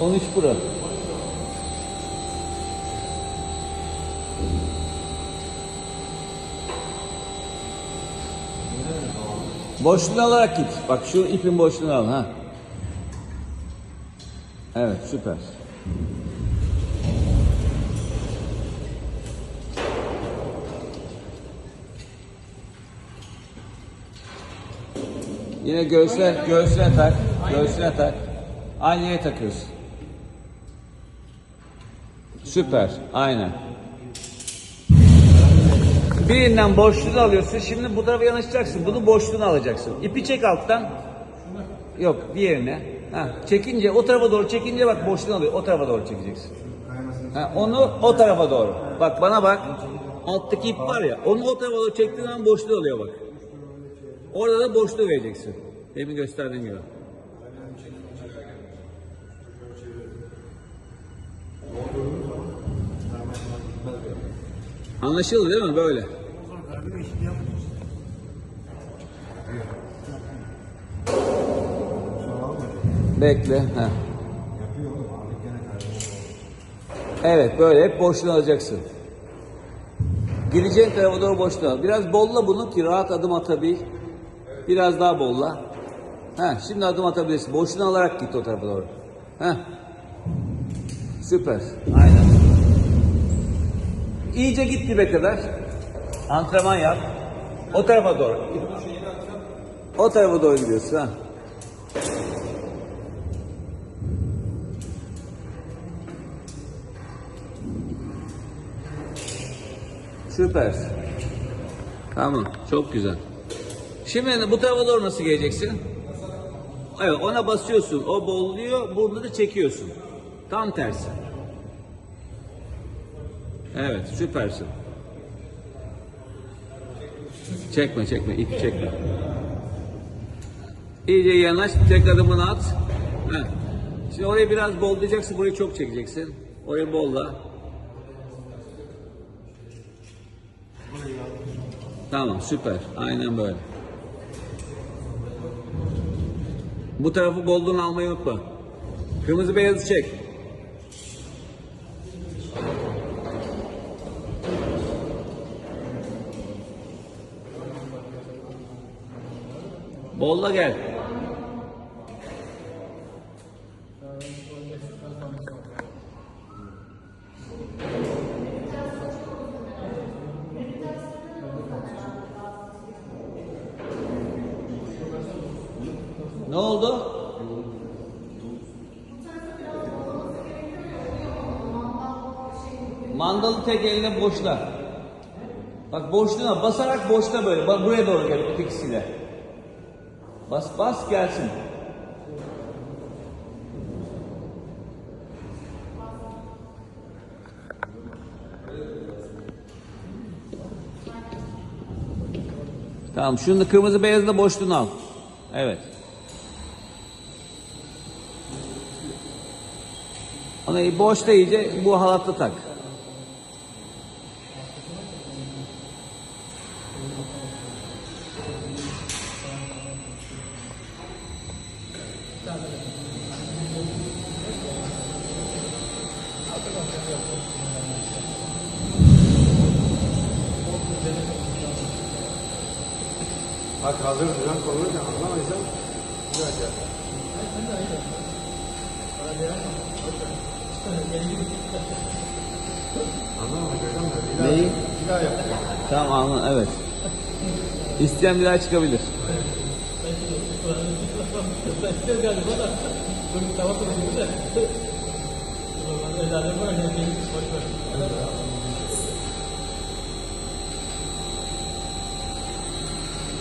13 Pro. Boşluğunu alarak git. Bak şu ipin boşluğunu al ha. Evet süper. Yine göğsüne, göğsüne tak. Göğsüne tak. Aynı yere takıyorsun. Süper. Aynen. Birinden boşluğunu alıyorsun. Şimdi bu tarafa yanaşacaksın. Bunu boşluğunu alacaksın. İpi çek alttan. Yok diğerine. Ha, çekince o tarafa doğru çekince bak boşluğunu alıyor. O tarafa doğru çekeceksin. Ha, onu o tarafa doğru. Bak bana bak. Alttaki ip var ya. Onu o tarafa doğru çektiğin zaman boşluğu oluyor bak. Orada da boşluğu vereceksin. Demin gösterdiğim gibi. Anlaşıldı değil mi? Böyle. Bekle. Heh. Evet böyle hep boşluğunu alacaksın. Gideceğin tarafa doğru boşluğunu al. Biraz bolla bunu ki rahat adım atabil. Biraz daha bolla. Heh, şimdi adım atabilirsin. Boşluğunu alarak git o tarafa doğru. Heh. Süper. Aynen. İyice git dibe kadar. Antrenman yap. O tarafa doğru. O tarafa doğru gidiyorsun ha. Süper. Tamam, çok güzel. Şimdi bu tarafa doğru nasıl geleceksin? Evet, ona basıyorsun. O bolluyor, da çekiyorsun. Tam tersi. Evet, süpersin. Çekme, çekme, ipi çekme. İyice yanaş, tek adımını at. Heh. Şimdi orayı biraz bollayacaksın, burayı çok çekeceksin. Orayı bolla. Tamam, süper. Aynen böyle. Bu tarafı bolluğunu almayı unutma. Kırmızı beyazı çek. Bolla gel. Ne oldu? Mandalı tek eline boşla. Bak boşluğuna basarak boşta böyle. Bak buraya doğru gel ötekisiyle. Bas bas gelsin. Tamam şunu kırmızı beyazı da boşluğunu al. Evet. Onu boşta iyice bu halatı tak. Bak hazır düzen konulurken anlamayacağım. Güzel gel. Anlamadım hocam da. Neyi? Bir daha yapacağım. Tamam anladım evet. İsteyen bir daha çıkabilir. Saya tidak ada masalah. Beritahu saya juga.